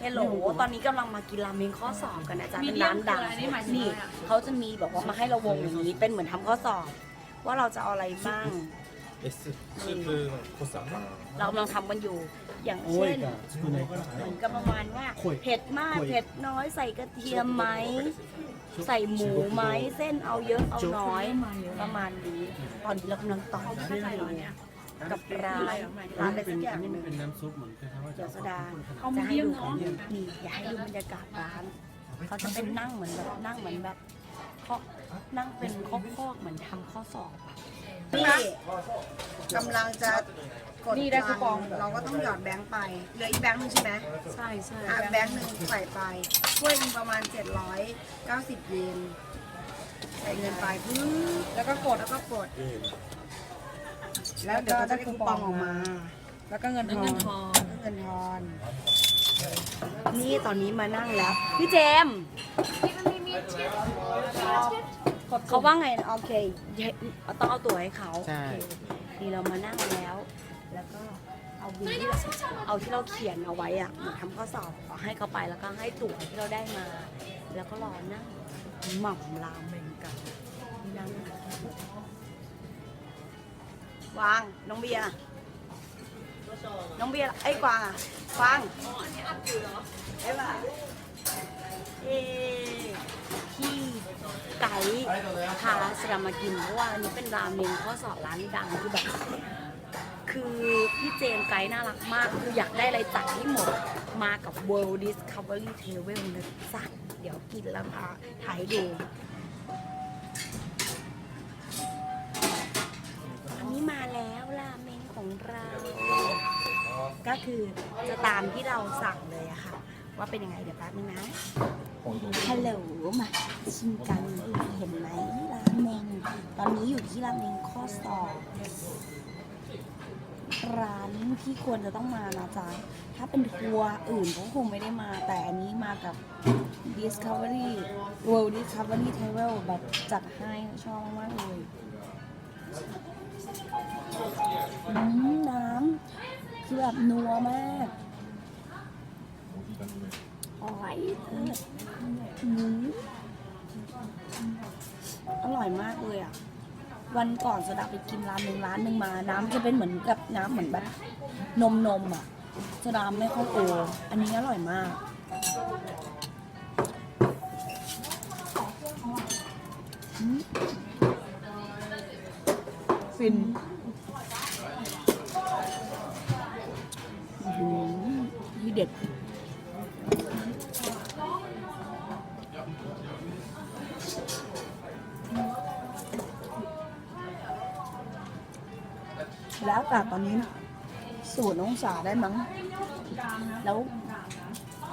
เฮลโหลตอนนี้กำลังมากินราเมงข้อสอบกันนะจ๊ะนร้านดังนี่เขาจะมีบอกว่ามาให้เราวงอย่างนี้เป็นเหมือนทำข้อสอบ ว่าเราจะเอาอะไรบ้าง S 스프 코사파 เรากำลังทำกันอยู่ อย่างเช่นเหมือนกับประมาณว่า เผ็ดมากเผ็ดน้อยใส่กระเทียมไหม ใส่หมูไหมเส้นเอาเยอะเอาน้อย ประมาณนี้ ตอนนี้เรากำลังต่อเนื่องอยู่ กับร้านร้านอะไรเป็สันกออัย่านงนี้หมันึ่นงเป็นน้ำซุปเหมือนคล้ายๆว่าเดี๋ยวสดาเอาจะมาให้เยี่ยมดูเนาะนี่อยากให้ดูบรรยากาศร้าน เขาจะเป็นนั่งเหมือนแบบนั่งเหมือนแบบเขานั่งเป็นคอกๆเหมือนทำข้อสอบอะนี่กำลังจะกดนี่ได้คูปอง เราก็ต้องหยอดแบงค์ไปเหลืออีกแบงค์หนึงใช่ไหมใช่ใช่อะแบงค์หนึ่งใส่ไปถ้วยหนึงประมาณ 790 เยนใส่เงินไปปึ๊บแล้วก็กดแล้วก็กด แล้วเดี๋ยวก็จะได้คูปองออกมา แล้วก็เงินทแล้ว Ờ. เงินทอนเงินทอน นี่ตอนนี้มานั่งแล้ว พี่เจมส์เขาว่าไงโอเคเย้ต้องเอาตั๋วให้เขาใช่โอเคนี่เรามานั่งแล้ว แล้วก็เอาบิลที่เราเอาที่เราเขียนเอาไว้อะเหมือนทำข้อสอบเอาให้เขาไปแล้วก็ให้ตั๋วที่เราได้มา แล้วก็รอนั่งหม่ำรามเมงกันนั่ง วาง น้องเบียร์น้องเบียร์ไอ้กวางอะกวางอ๋ออันนี้อัดอยู่เหรอไอ้บ่าเอ๊ะที่ไก่พาสรามากินเพราะว่าอันนี้เป็นราเมงข้อสอบร้านดังคือแบบ คือพี่เจมส์ไกด์น่ารักมาก คืออยากได้อะไรจัดให้หมดมากับ World Discovery Travel นะจ๊ะเดี๋ยวกินแล้วพาถ่ายดู คือจะตามที่เราสั่งเลยอะค่ะ ว่าเป็นยังไงเดี๋ยวแป๊บนึงนะฮัลโหลมาชิมกันเห็นไหมราเมงตอนนี้อยู่ที่ราเมงข้อสอบร้านที่ควรจะต้องมานะจ๊ะ ถ้าเป็นทัวร์อื่นก็คงไม่ได้มา แต่อันนี้มากับ Discovery World Discovery Travel แบบจัดให้ชอบมากเลยน้ำ คือแบบนัวมากอร่อยอืมอร่อยมากเลยอะ วันก่อนสดาไปกินร้านหนึ่งร้านหนึ่งมา น้ำจะเป็นเหมือนกับน้ำเหมือนแบบนมนมอะสดาไม่ค่อยโออันนี้อร่อยมากอืมฟิน เด็ด แล้วแากตอนนี้สูตนองศาได้มั้ง แล้ว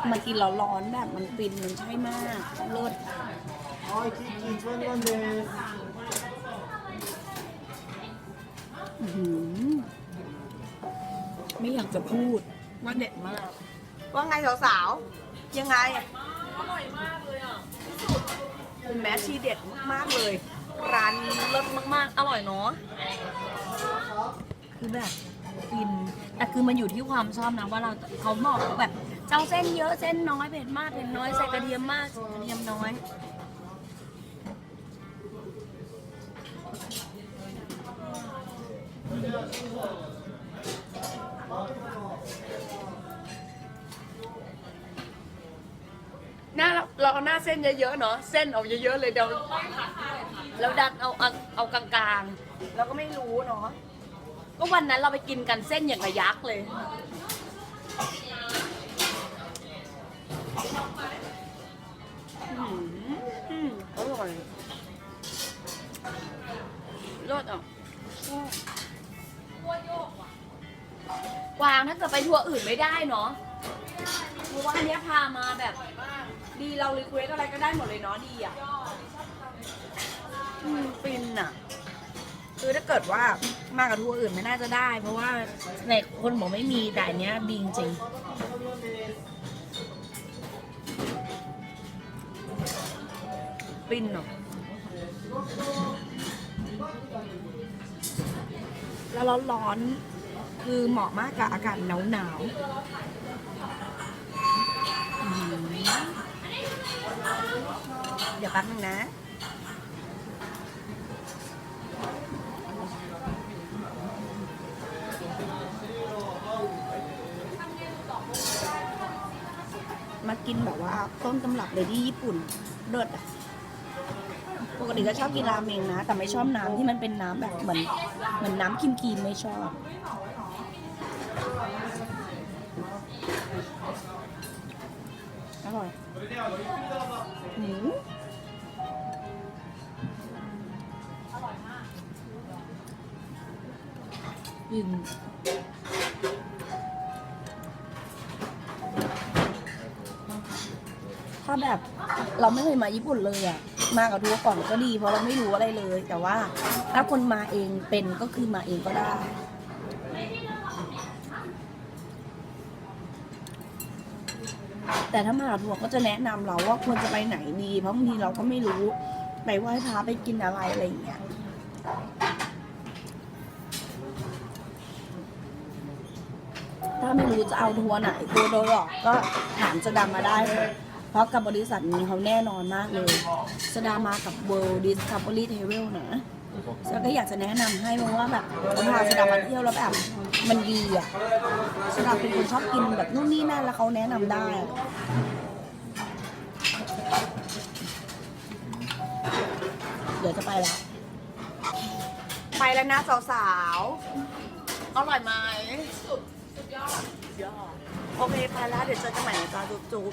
มันกินร้อนๆแบบมันฟินมันใช่มากรสไม่อยากจะพูดว่าเด็ดมาก ว่าไงสาวๆ ยังไง อร่อยมากเลยอะคุณแม่ชีเด็ดมากๆเลย ร้านนี้เลิศมากๆ อร่อยเนาะคือแบบฟิน แต่คือมันอยู่ที่ความชอบนะว่าเราเขาบอกว่าแบบเจ้าเส้นเยอะเส้นน้อยเผ็ดมากเผ็ดน้อยใส่กระเทียมมากใส่กระเทียมน้อย หน้าเราเอาหน้าเส้นเยอะๆเนาะเส้นเอาเยอะๆเลยเดี๋ยวแล้วดันเอาเอาเอากลางๆแล้วก็ไม่รู้เนาะก็วันนั้นเราไปกินกันเส้นอย่างระยักษ์เลยอืมอืมอร่อยรสอะกวางถ้าเกิดไปทัวร์อื่นไม่ได้เนาะเพราะว่าอันเนี้ยพามาแบบ ดีเรารีเควสอะไรก็ได้หมดเลยเนาะดีอะอืมฟินอะ คือถ้าเกิดว่ามากับทัวร์อื่นไม่น่าจะได้ เพราะว่าในคนบอกไม่มีแต่อันเนี้ยดีจริงฟินอะแล้วร้อนๆคือเหมาะมากกับอากาศหนาว ๆแป๊บนึงนะมากินแบบว่าต้นตำรับเลยที่ญี่ปุ่นเลิศอะปกติก็ชอบกินราเมงนะ แต่ไม่ชอบน้ำที่มันเป็นน้ำแบบเหมือนเหมือนน้ำครีมครีมๆไม่ชอบอร่อยหืม ยินถ้าแบบเราไม่เคยมาญี่ปุ่นเลยอะมากับทัวร์ก่อนก็ดี เพราะเราไม่รู้อะไรเลย แต่ว่าถ้าคนมาเองเป็นก็คือมาเองก็ได้ แต่ถ้ามากับทัวร์ก็จะแนะนำเราว่าควรจะไปไหนดี เพราะบางทีเราก็ไม่รู้ ไปไหว้พระไปกินอะไรอะไรอย่างเงี้ย ถ้าไม่รู้จะเอาทัวร์ไหนตัวโดยหรอกก็ถามสดามาได้เลยเพราะกับบริษัทนี้เขาแน่นอนมากเลยสดามากับ World Discovery Travel นะสดาก็อยากจะแนะนำให้เพราะว่าแบบเขาพาสดามาเที่ยวแล้วแบบมันดีอะสดาเป็นคนชอบกินแบบนู่นนี่นั่นแล้วเขาแนะนำได้เดี๋ยวจะไปแล้วไปแล้วนะสาวๆอร่อยไหม โอเคไปแล้วเดี๋ยวเจอกันใหม่นะจ๊ะจุ๊บ